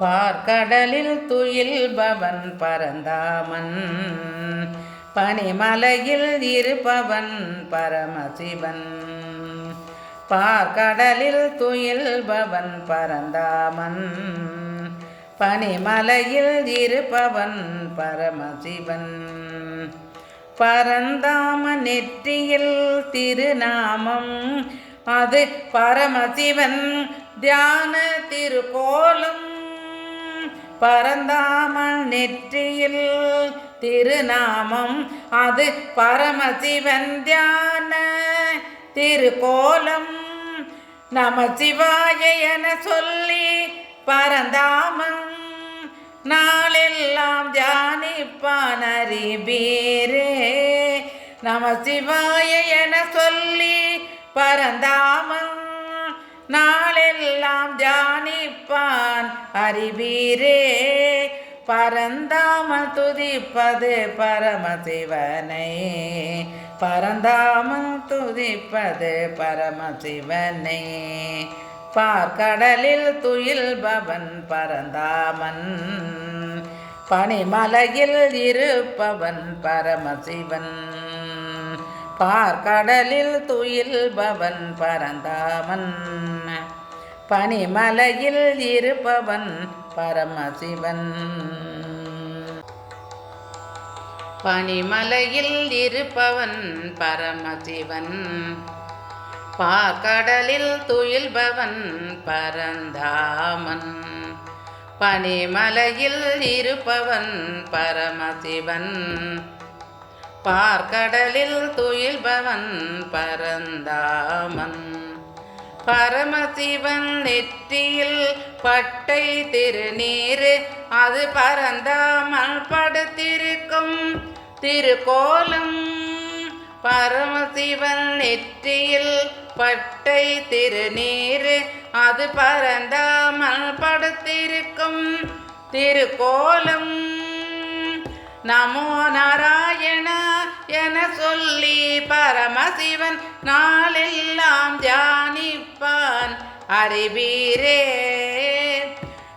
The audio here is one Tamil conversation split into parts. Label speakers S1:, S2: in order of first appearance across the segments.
S1: பார்க்கடலில் துயில்பவன் பரந்தாமன். பனிமலையில் இருப்பவன் பரமசிவன். பார்க்கடலில் துயில்பவன் பரந்தாமன். பனிமலையில் இருப்பவன் பரமசிவன். பரந்தாம நெற்றியில் திருநாமம். அது பரமசிவன். தியான திருக்கோலம் பரந்தாமன் நெற்றியில் திருநாமம் அது பரமசிவன் தியான திருக்கோலம். நம சிவாய என சொல்லி பரந்தாமன் நாளெல்லாம் தியானிப்பான் அறிவீரே. நம சிவாய என சொல்லி பரந்தாமன் நாளெல்லாம் தியானிப்பான் அறிவீரே. பரந்தாமல் துதிப்பது பரமசிவனை. பரந்தாமல் துதிப்பது பரமசிவனை. பார்க்கடலில் துயில் பவன் பரந்தாமன். பனிமலையில் இருப்பவன் பரமசிவன். பார்க்கடலில் துயில் பவன் பரந்தாமன். பனிமலையில் இருப்பவன் பரமசிவன். பனிமலையில் இருப்பவன் பரமசிவன். பார்க்கடலில் துயில்பவன் பரந்தாமன். பனிமலையில் இருப்பவன் பரமசிவன். பார்க்கடலில் துயில்பவன் பரந்தாமன். பரமசிவன் நெற்றியில் பட்டை திருநீர் அது பரந்தாமல் படுத்திருக்கும். திருக்கோலம் பரமசிவன் நெற்றியில் பட்டை திருநீர் அது பரந்தாமல் படுத்திருக்கும். திருக்கோலம் நமோ நாராயண என சொல்லி பரமசிவன் நாளெல்லாம் தியானிப்பான் அறிவீரே.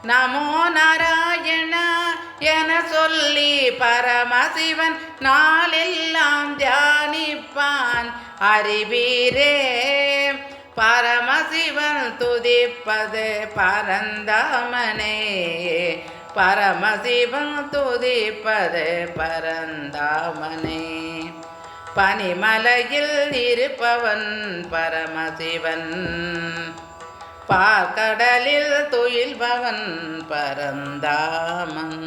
S1: நமோ நாராயண என சொல்லி பரமசிவன் நாளெல்லாம் தியானிப்பான். அறிவீரே பரமசிவன் துதிப்பது பரந்தாமனே. பரமசிவன் துதிப்பது பரந்தாமனே. பனிமலையில் இருப்பவன் பரமசிவன். பார்க்கடலில் துயில்பவன் பரந்தாமன்